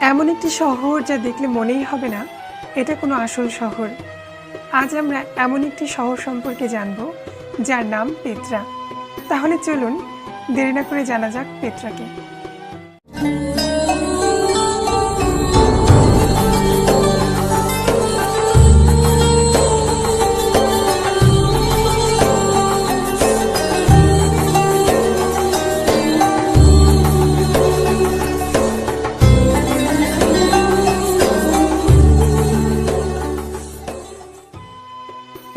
এমন একটি শহর যা দেখলে মনেই হবে না, এটা কোনো আসল শহর। আজ আমরা এমন একটি শহর সম্পর্কে জানব, যার নাম পেত্রা। তাহলে চলুন, দেরি না করে জানা যাক পেত্রাকে।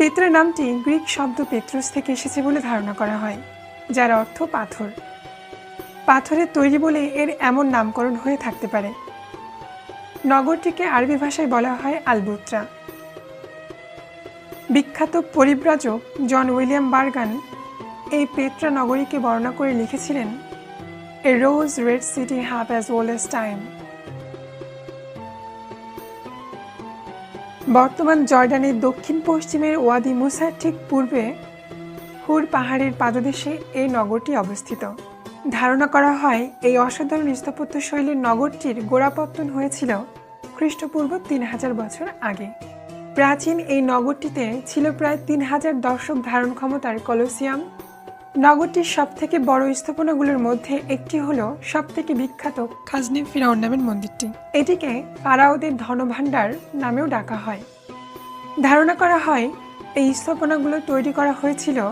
পেত্রা নামটি গ্রিক শব্দ পেত্রুস থেকে এসেছে বলে ধারণা করা হয়, যার অর্থ পাথর। পাথরের তৈরি বলে এর এমন নামকরণ হয়ে থাকতে পারে। নগরটিকে আরবি ভাষায় বলা হয় আলবুত্রা। বিখ্যাত পরিব্রাজক জন উইলিয়াম বার্গান এই পেত্রা নগরীকে বর্ণনা করে লিখেছিলেন a rose red city half as as time বর্তমান জর্ডানের দক্ষিণ পশ্চিমের ওয়াদি মুসার ঠিক পূর্বে হুর পাহাড়ের পাদদেশে এই নগরটি অবস্থিত। ধারণা করা হয়, এই অসাধারণ স্থাপত্য শৈলীর নগরটির গোড়াপত্তন হয়েছিল খ্রিস্টপূর্ব তিন হাজার বছর আগে। প্রাচীন এই নগরটিতে ছিল প্রায় তিন হাজার দর্শক ধারণ ক্ষমতার কলোসিয়াম নগরটির সবথেকে বড় স্থাপনাগুলোর মধ্যে একটি হলো সবথেকে বিখ্যাত খাজনি ফিরাউন নামের মন্দিরটি। এটিকে ফারাওদের ধনভাণ্ডার নামেও ডাকা হয়। ধারণা করা হয়, এই স্থাপনাগুলো তৈরি করা হয়েছিল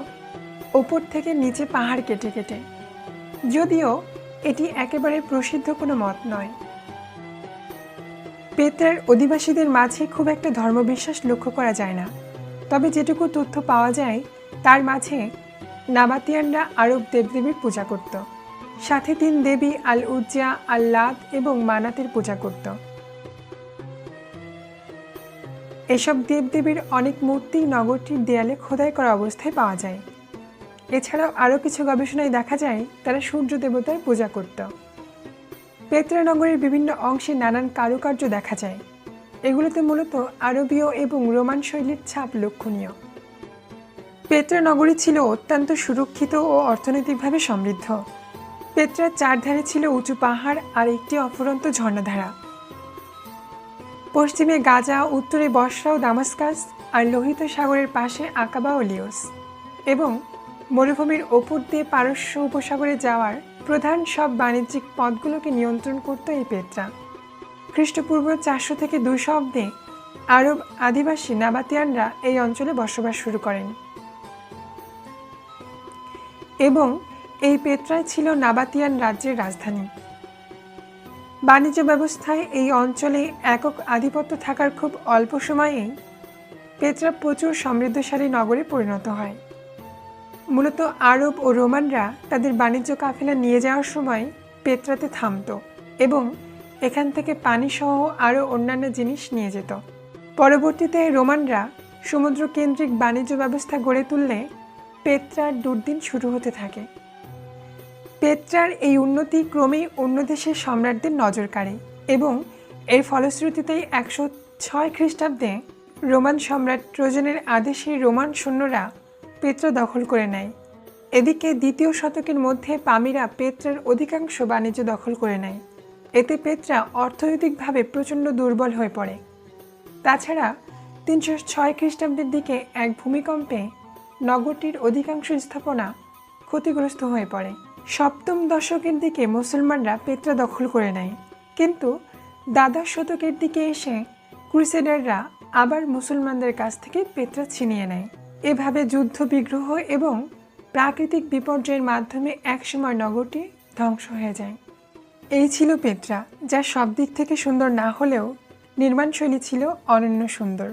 ওপর থেকে নিচে পাহাড় কেটে কেটে। যদিও এটি একেবারে প্রসিদ্ধ কোনো মত নয়। পেত্রার অধিবাসীদের মাঝে খুব একটা ধর্মবিশ্বাস লক্ষ্য করা যায় না। তবে যেটুকু তথ্য পাওয়া যায়, তার মাঝে নাবাতিয়ানরা আরব দেবদেবীর পূজা করত। সাথে তিন দেবী আল উজ্জা আল আল্লাদ এবং মানাতের পূজা করত। এসব দেবদেবীর অনেক মূর্তি নগরটির দেয়ালে খোদাই করা অবস্থায় পাওয়া যায়। এছাড়াও আরও কিছু গবেষণায় দেখা যায়, তারা সূর্য দেবতার পূজা করত। পেত্রা নগরের বিভিন্ন অংশে নানান কারুকার্য দেখা যায়। এগুলোতে মূলত আরবীয় এবং রোমান শৈলীর ছাপ লক্ষণীয়। পেত্রা নগরী ছিল অত্যন্ত সুরক্ষিত ও অর্থনৈতিকভাবে সমৃদ্ধ। পেত্রার চারধারে ছিল উঁচু পাহাড় আর একটি অফুরন্ত ঝর্ণাধারা। পশ্চিমে গাজা, উত্তরে বর্ষা ও দামাস্কাস আর লোহিত সাগরের পাশে আকাবা ও লিওস এবং মরুভূমির ওপর দিয়ে পারস্য উপসাগরে যাওয়ার প্রধান সব বাণিজ্যিক পথগুলোকে নিয়ন্ত্রণ করত এই পেত্রা। খ্রিস্টপূর্ব চারশো থেকে দুশো অব্দে আরব আদিবাসী নাবাতিয়ানরা এই অঞ্চলে বসবাস শুরু করেন। এবং এই পেত্রায় ছিল নাবাতিয়ান রাজ্যের রাজধানী। বাণিজ্য ব্যবস্থায় এই অঞ্চলে একক আধিপত্য থাকার খুব অল্প সময়েই পেত্রা প্রচুর সমৃদ্ধশালী নগরে পরিণত হয়। মূলত আরব ও রোমানরা তাদের বাণিজ্য কাফেলা নিয়ে যাওয়ার সময় পেত্রাতে থামত এবং এখান থেকে পানিসহ আরও অন্যান্য জিনিস নিয়ে যেত। পরবর্তীতে রোমানরা সমুদ্র কেন্দ্রিক বাণিজ্য ব্যবস্থা গড়ে তুললে পেত্রার দুর্দিন শুরু হতে থাকে। পেত্রার এই উন্নতি ক্রমেই অন্য দেশের সম্রাটদের নজর কাড়ে এবং এর ফলশ্রুতিতেই একশো ছয় খ্রিস্টাব্দে রোমান সম্রাট ট্রোজনের আদেশে রোমান সৈন্যরা পেত্রা দখল করে নেয়। এদিকে দ্বিতীয় শতকের মধ্যে পামিরা পেত্রার অধিকাংশ বাণিজ্য দখল করে নেয়। এতে পেত্রা অর্থনৈতিকভাবে প্রচণ্ড দুর্বল হয়ে পড়ে। তাছাড়া তিনশো ছয় খ্রিস্টাব্দের দিকে এক ভূমিকম্পে নগরটির অধিকাংশ স্থাপনা ক্ষতিগ্রস্ত হয়ে পড়ে। সপ্তম দশকের দিকে মুসলমানরা পেত্রা দখল করে নেয়। কিন্তু দ্বাদশ শতকের দিকে এসে ক্রুসেডাররা আবার মুসলমানদের কাছ থেকে পেত্রা ছিনিয়ে নেয়। এভাবে যুদ্ধ, বিগ্রহ এবং প্রাকৃতিক বিপর্যয়ের মাধ্যমে একসময় নগরটি ধ্বংস হয়ে যায়। এই ছিল পেত্রা, যা সব দিক থেকে সুন্দর না হলেও নির্মাণশৈলী ছিল অনন্য সুন্দর।